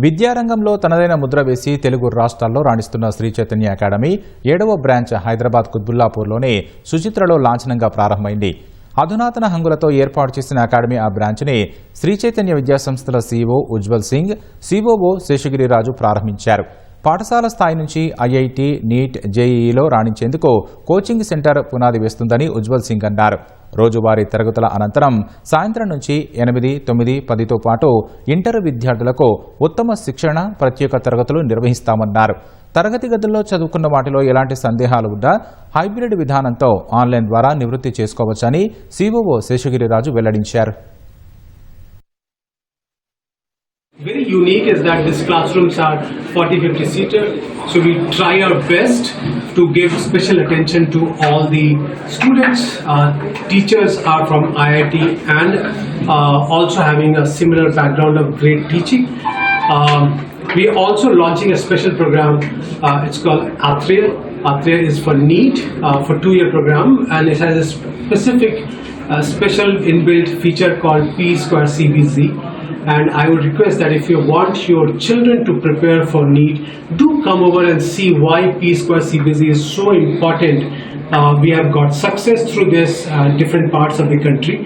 విద్యారంగంలో తనదైన ముద్ర వేసి తెలుగు రాష్ట్రాల్లో రాణిస్తున్న శ్రీ చైతన్య అకాడమీ ఏడవ బ్రాంచ్ హైదరాబాద్ కుత్బుల్లాపూర్లోని సుచిత్రలో లాంఛనంగా ప్రారంభమైంది. అధునాతన హంగులతో ఏర్పాటు చేసిన అకాడమీ ఆ బ్రాంచ్ని శ్రీ చైతన్య విద్యాసంస్థల సీఈఓ ఉజ్వల్ సింగ్ సీఓఓ శేషగిరిరాజు ప్రారంభించారు. పాఠశాల స్థాయి నుంచి ఐఐటి నీట్ జేఈఈలో రాణించేందుకు కోచింగ్ సెంటర్ పునాది వేస్తుందని ఉజ్వల్ సింగ్ అన్నారు. రోజువారీ తరగతుల అనంతరం సాయంత్రం నుంచి ఎనిమిది తొమ్మిది పదితో పాటు ఇంటర్ విద్యార్థులకు ఉత్తమ శిక్షణ ప్రత్యేక తరగతులు నిర్వహిస్తామన్నారు. తరగతి గదుల్లో చదువుకున్న వాటిలో ఎలాంటి సందేహాలు ఉన్నా హైబ్రిడ్ విధానంతో ఆన్లైన్ ద్వారా నివృత్తి చేసుకోవచ్చని సీఓఓ శేషగిరిరాజు వెల్లడించారు. Very unique is that these classrooms are 40 50 seater, so we try our best to give special attention to all the students. Uh, teachers are from IIT and uh, also having a similar background of great teaching. Um, we are also launching a special program. Uh, it's called Atreya. Atreya is for NEET, uh, for two-year program, and it has a specific uh, special inbuilt feature called P Square CBZ. And I would request that if you want your children to prepare for NEET, do come over and see why P Square CBC is so important. Uh, we have got success through this uh, different parts of the country.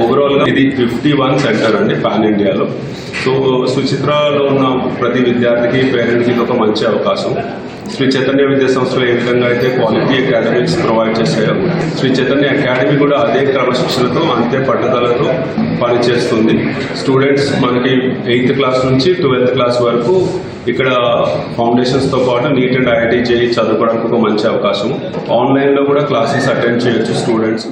Overall, గా ఇది fifty one centre అండి pan ఇండియాలో so సుచిత్రలో ఉన్న ప్రతి విద్యార్థికి పేరెంట్స్కి ఒక మంచి అవకాశం. శ్రీ చైతన్య విద్యా సంస్థలు ఏ విధంగా అయితే క్వాలిటీ అకాడమిక్స్ ప్రొవైడ్ చేశాయో శ్రీ చైతన్య అకాడమీ కూడా అదే క్రమశిక్షణతో అంతే పట్టుదలతో పనిచేస్తుంది. స్టూడెంట్స్ మనకి ఎయిత్ క్లాస్ నుంచి ట్వెల్త్ క్లాస్ వరకు ఇక్కడ ఫౌండేషన్స్తో పాటు నీట్ అండ్ ఐఐటీ చేయి చదువుకోవడానికి ఒక మంచి అవకాశం. ఆన్లైన్లో కూడా క్లాసెస్ అటెండ్ చేయొచ్చు స్టూడెంట్స్.